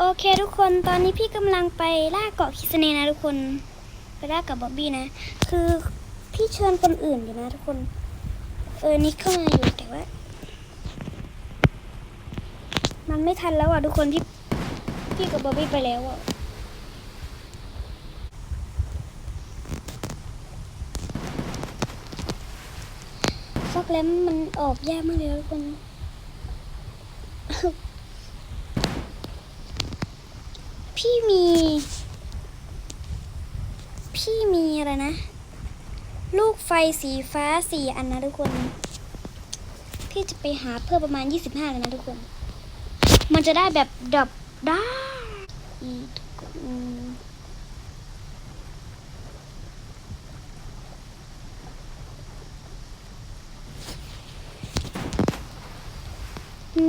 โอเคทุกคนตอนนี้พี่กำลังไปล่าเกาะคิสเนนะทุกคนไปล่ากับบ๊อบบี้นะ คือพี่เชิญคนอื่นอยู่นะทุกคน เออนิกเข้ามาอยู่แต่ว่า มันไม่ทันแล้วอะทุกคนพี่พี่กับบ๊อบบี้ไปแล้วอะฟอกแลมมันออกยากมากเลยทุกคน พี่ มี พี่มีอะไรนะ ลูกไฟสีฟ้าสี่อันนะทุกคน พี่จะไปหาเพิ่มประมาณ25เลยนะทุกคน มันจะได้แบบดับได้ม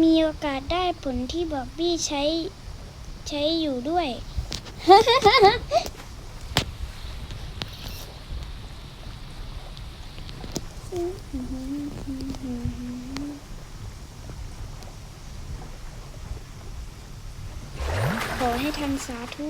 มีโอกาสได้ผลที่บอกบี้ใช้ใช้อยู่ด้วย ขอให้ทันสาธุ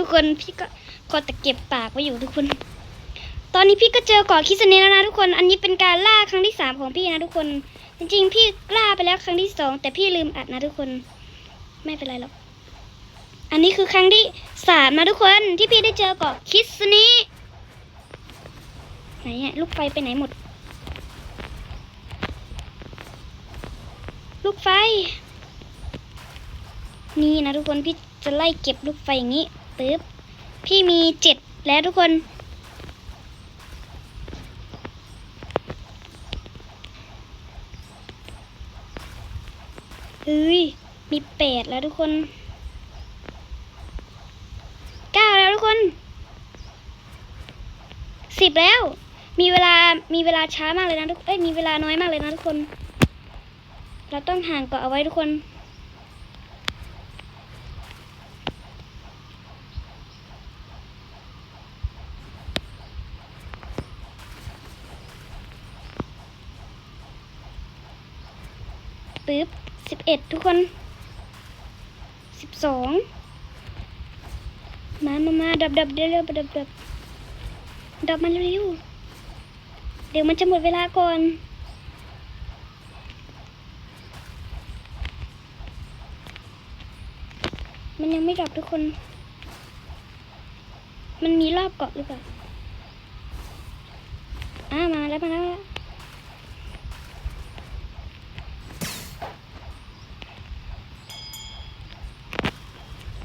ทุกคนพี่ก็ขอต่เก็บปากไว้อยู่ทุกคน ตอนนี้พี่ก็เจอเกาะคิสเนแล้วนะทุกคน อันนี้เป็นการล่าครั้งที่สามของพี่นะทุกคน จริงๆ พี่ล่าไปแล้วครั้งที่สองแต่พี่ลืมอัดนะทุกคน ไม่เป็นไรหรอก อันนี้คือครั้งที่สามนะทุกคนที่พี่ได้เจอเกาะคิสเนไหนอะลูกไฟไปไหนหมด ลูกไฟ นี่นะทุกคนพี่จะไล่เก็บลูกไฟอย่างนี้ ปึ๊บ พี่มีเจ็ดแล้วทุกคน เฮ้ย มีแปดแล้วทุกคนเก้าแล้วทุกคนสิบแล้ว มีเวลา มีเวลาช้ามากเลยนะทุก เอ้ย มีเวลาน้อยมากเลยนะทุกคน เราต้องห่างเกาะเอาไว้ทุกคน ปึ๊บสิบ เอ็ดทุกคนสิบสองมามามาดับดับเร็วเร็วดับดับดับมันเร็วเดี๋ยวมันจะหมดเวลาก่อนมันยังไม่ดับทุกคน มันมีรอบเกาะหรือเปล่า อ่ามาแล้วมาแล้ว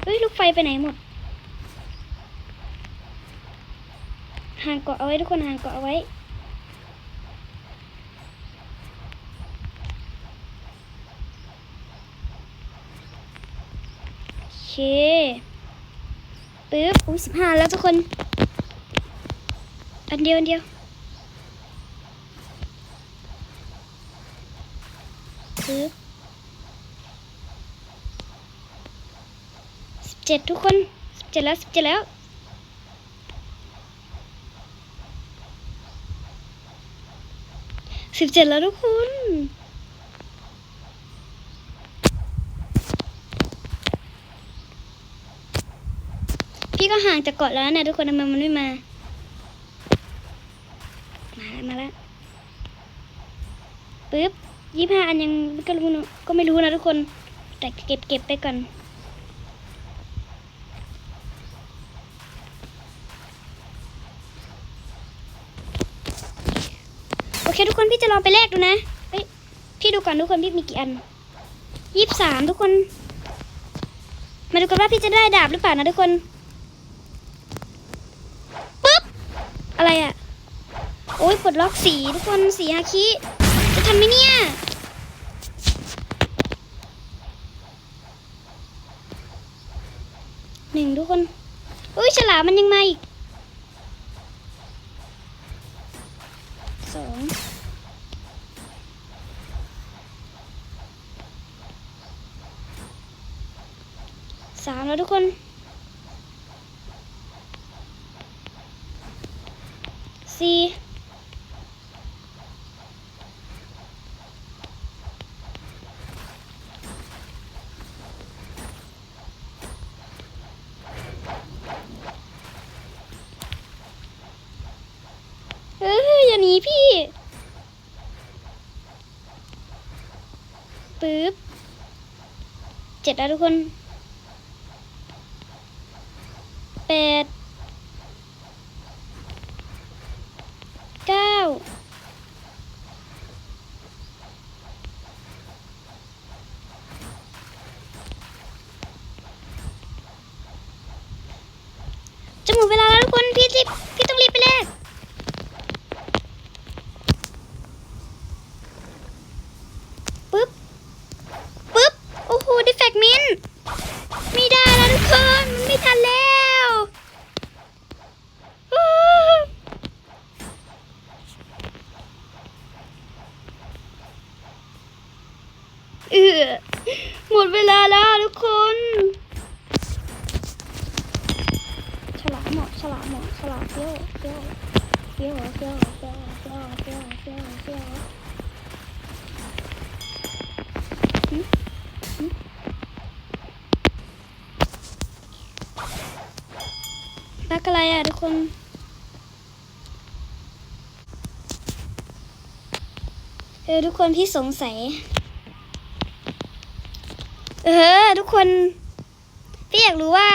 เฮ้ย ลูกไฟไปไหนหมด ห่างเกาะเอาไว้ทุกคนห่างเกาะเอาไว้ โอเคปึ๊บอุ้ยสิบห้าแล้วทุกคน อันเดียวอันเดียวปึ๊บ สิบ เจ็ดทุกคนสิบเจ็ดแล้วสิบเจ็ดแล้วสิบเจ็ดแล้วทุกคนพี่ก็ห่างจากเกาะแล้วนี่ยทุกคนทำไมมันไม่มา มาแล้วมาแล้วปึ๊บยี่ห้าอันยังก็รู้นะก็ไม่รู้นะทุกคน แต่เก็บเก็บไปก่อน เคทุกคนพี่จะลองไปแลกดูนะเอ้ยพี่ดูก่อนทุกคนพี่มีกี่อันยี่สิบสามทุกคน มาดูกันว่าพี่จะได้ดาบหรือเปล่านะทุกคนปึ๊บอะไรอะ่ะ โอ้ยปลดล็อกสีทุกคนสีฮาคิจะทันไหมเนี่ยหนึ่งทุกคนอุ้ยฉลามมันยังมาอีก ทุกคนสี่เอ้ยอย่าหนีพี่ปึ๊บเจ็ดแล้วทุกคน แปด เก้า จะหมดเวลาแล้วทุกคน พี่รีบพี่ต้องรีบไปแลกปึ๊บ ปึ๊บ โอ้โหดิแฟกมินไม่ได้แล้วทุกคน มันไม่ทันแล้วอ้าวเออหมดเวลาแล้วทุกคน ฉลามหมอฉลามหมอฉลามเปรี้ยวเปรี้ยว ฟี้ยวเฟี้ยวเฟี้ยวเฟี้ยวเฟี้ยวเฟี้ยวเฟี้ยวหึหึ รักอะไรอะทุกคน เออทุกคนพี่สงสัย เออทุกคน พี่อยากรู้ว่า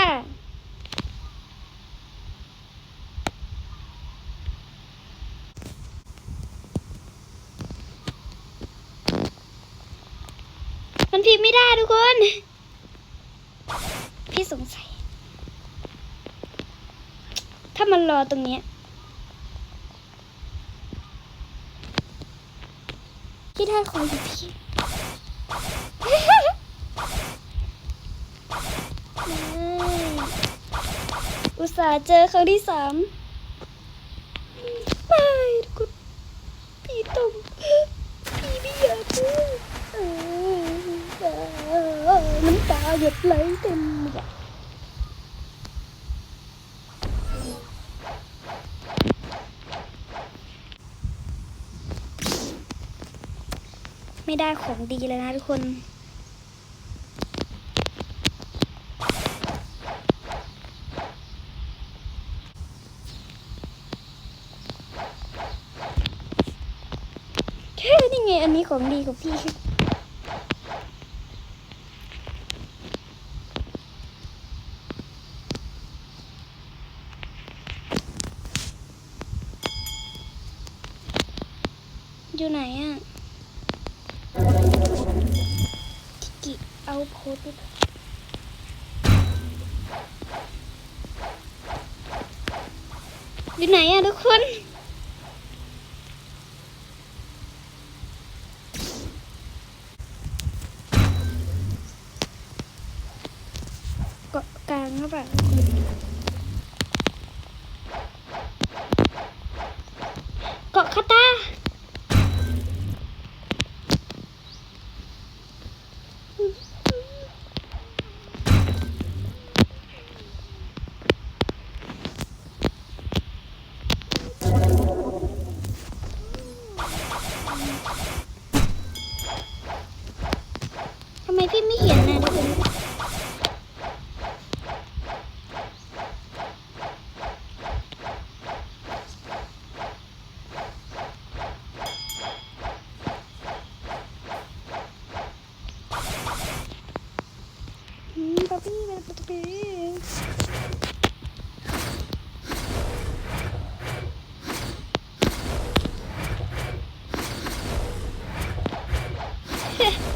มันพิมพ์ไม่ได้ ทุกคน พี่สงสัย ถ้ามันรอตรงนี้พี่ได้ของอยู่พี่อุตส่าห์เจอครั้งที่สามทุกคนพี่ต้องพี่ไม่อยากพูดเออาหยดไหลเต็มหมดอะไม่ได้ของดีเลยนะทุกคนแค่นี่ไงอันนี้ของดีของพี่ อยู่ไหนอะกิกิเอาโพสต์ไปอยู่ไหนอะทุกคนเกาะกลางหรือเปล่าะคาตาทำไมพี่ไม่เห็นนะทุกคน อืมป๊าปี้เป็นป๊าปี้ อี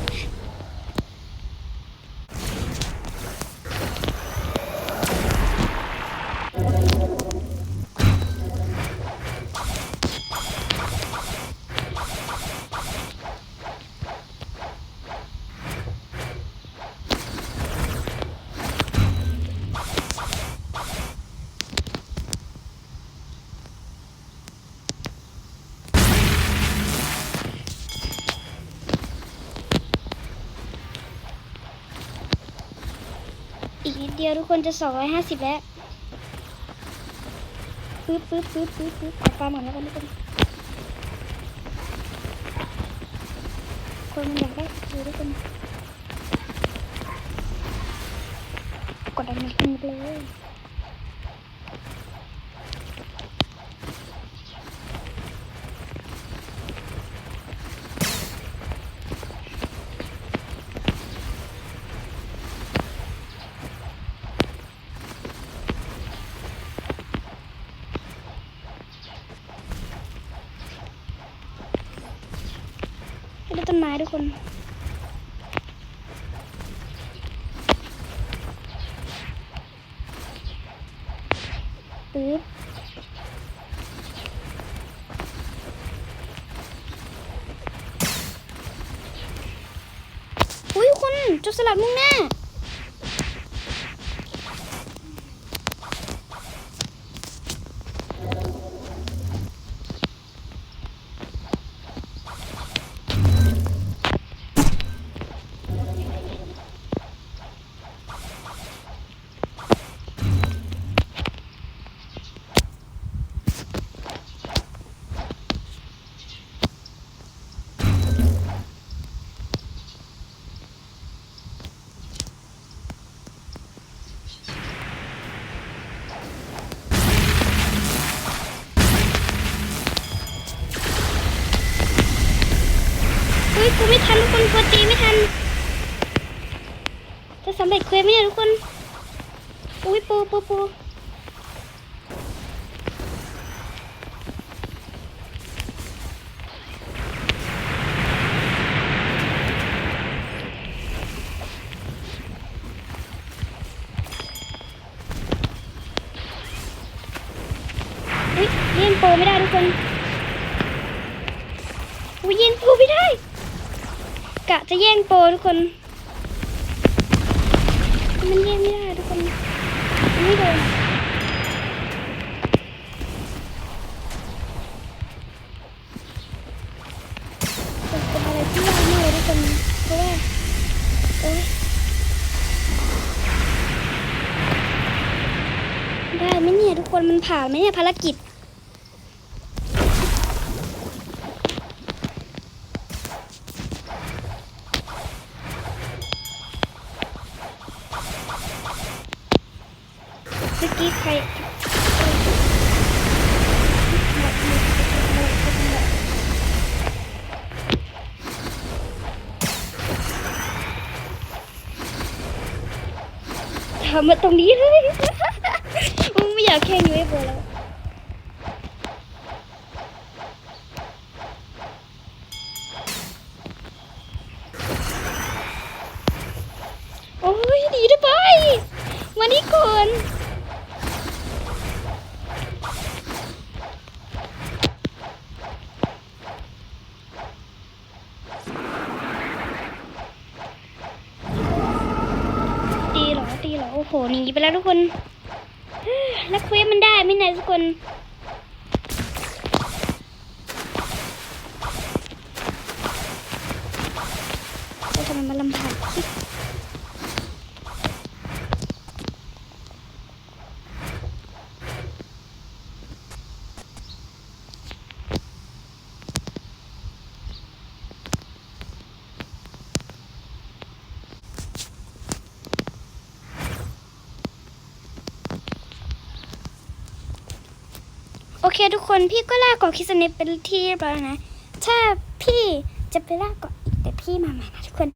เดียวทุกคนจะสองร้อยห้าสิบแล้วปึ๊บปึ๊บปึ๊บปึ๊บปึ๊บปลาหมดแล้วกันทุกคนคนมันอยากได้ดูทุกคนกดอันนี้ขึ้นไปเลย ไม่ได้ต้นไม้ทุกคนปึ๊บอุ้ยคุณจุดสลัดมุ่งหน้า จะแย่งโปรทุกคน มันแย่งไม่ได้ทุกคน ไม่โดนเป็นเป็นอะไรที่ยากมากเลยทุกคนเพราะว่าโอ๊ยได้ไหมเนี่ยทุกคนมันผ่านไหมเนี่ยภารกิจ ทำมาตรงนี้เลยมึงไม่อยากแข่งยูเอฟโแล้วโอ้ยดีด้วยไปมานี่ก่อน ตีเหรอ ตีเหรอ โไปแล้วทุกคน แล้วเควสมันได้ไหมเนทุกคนจะทำไมมันลำบากคิ เคทุกคนพี่ก็ลากเกาะคิสเนปเป็นที่เรียบร้อยนะ ถ้าพี่จะไปลากเกาะอีกแต่พี่มาใหม่นะทุกคน